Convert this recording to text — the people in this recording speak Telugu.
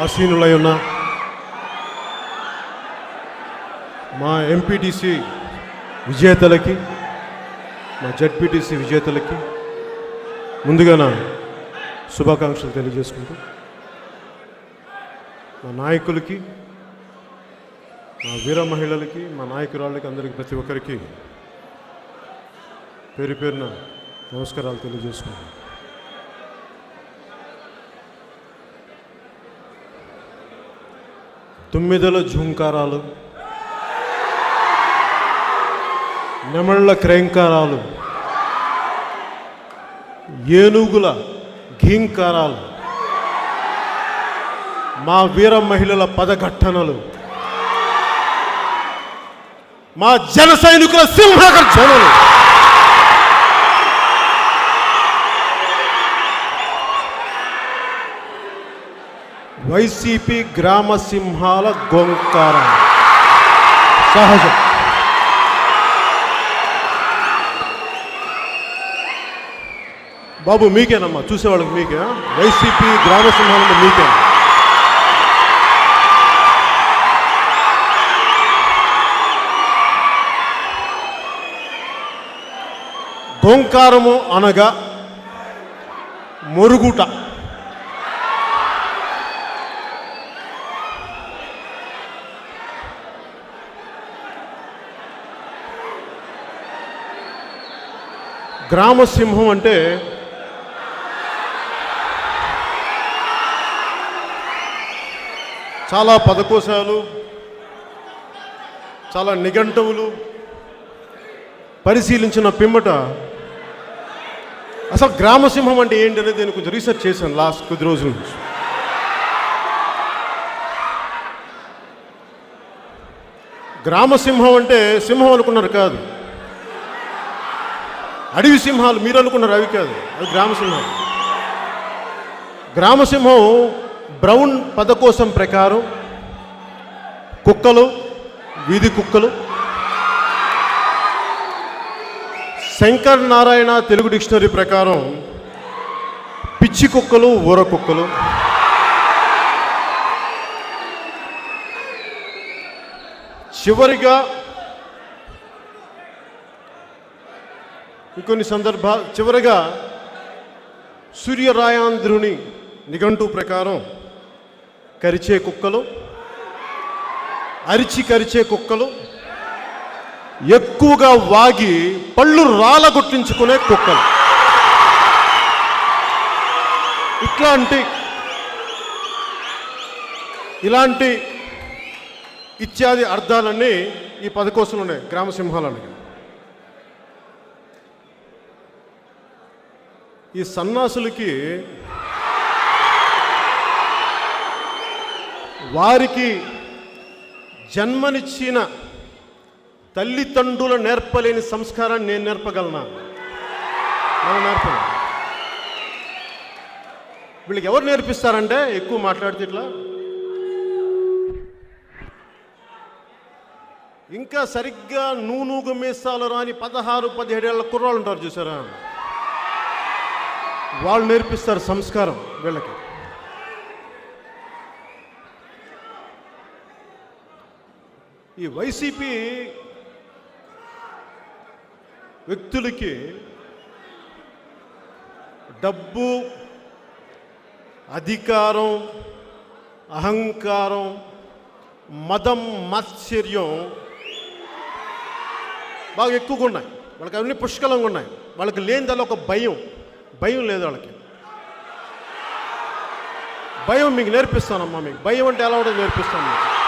ఆసీనులై ఉన్న మా ఎంపీటీసీ విజేతలకి మా జడ్పీటీసీ విజేతలకి ముందుగా నా శుభాకాంక్షలు తెలియజేసుకుంటూ మా నాయకులకి మా వీర మహిళలకి మా నాయకురాళ్ళకి అందరికి ప్రతి ఒక్కరికి పేరు పేరున నమస్కారాలు తెలియజేసుకుంటాను తుమ్మిదల ఝుంకారాలు నెమళ్ళ క్రేంకారాలు ఏనుగుల ఘీంకారాలు మా వీర మహిళల పదఘట్టనలు మా జన సైనికుల సింహగర్జనలు వైసీపీ గ్రామ సింహాల గోంకారం. సహజం. బాబు మీకేనమ్మా? చూసేవాళ్ళకి మీకే? వైసీపీ గ్రామ సింహాలంటే మీకే? గోంకారము అనగా మొరుగుట. గ్రామసింహం అంటే చాలా పదకోశాలు చాలా నిఘంటువులు పరిశీలించిన పిమ్మట అసలు గ్రామసింహం అంటే ఏంటి అనేది నేను కొంచెం రీసెర్చ్ చేశాను లాస్ట్ కొద్ది రోజుల నుంచి. గ్రామసింహం అంటే సింహం అనుకున్నారు కాదు. అడవి సింహాలు మీరు అనుకున్నారు అవి కాదు అది గ్రామసింహం గ్రామసింహం బ్రౌన్ పదకోశం ప్రకారం కుక్కలు వీధి కుక్కలు. శంకర్ నారాయణ తెలుగు డిక్షనరీ ప్రకారం పిచ్చి కుక్కలు ఊర కుక్కలు. చివరిగా ఇంకొన్ని సందర్భాలు చివరగా సూర్యరాయాంధ్రుని నిఘంటు ప్రకారం కరిచే కుక్కలు అరిచి కరిచే కుక్కలు ఎక్కువగా వాగి పళ్ళు రాలగొట్టించుకునే కుక్కలు. ఇట్లాంటి ఇలాంటి ఇత్యాది అర్థాలన్నీ ఈ పదకోసంలో ఉన్నాయి గ్రామసింహాలని. ఈ సన్నాసులకి వారికి జన్మనిచ్చిన తల్లిదండ్రుల నేర్పలేని సంస్కారాన్ని నేను నేర్పగలనా? మనం నేర్పను? వీళ్ళకి ఎవరు నేర్పిస్తారంటే ఎక్కువ మాట్లాడితే ఇట్లా? ఇంకా సరిగ్గా నూనూగు మీసాలు రాని పదహారు పదిహేడేళ్ళ కుర్రాళ్ళు ఉంటారు చూసారా? వాళ్ళు నేర్పిస్తారు సంస్కారం వీళ్ళకి. ఈ వైసీపీ వ్యక్తులకి డబ్బు అధికారం అహంకారం మదం మాత్సర్యం బాగా ఎక్కువగా ఉన్నాయి. వాళ్ళకి అవన్నీ పుష్కలంగా ఉన్నాయి. వాళ్ళకి లేనిదల్లా ఒక భయం. భయం లేదు వాళ్ళకి. భయం మీకు నేర్పిస్తానమ్మా మీకు. భయం అంటే ఎలా ఉంటుందో నేర్పిస్తాను మీకు.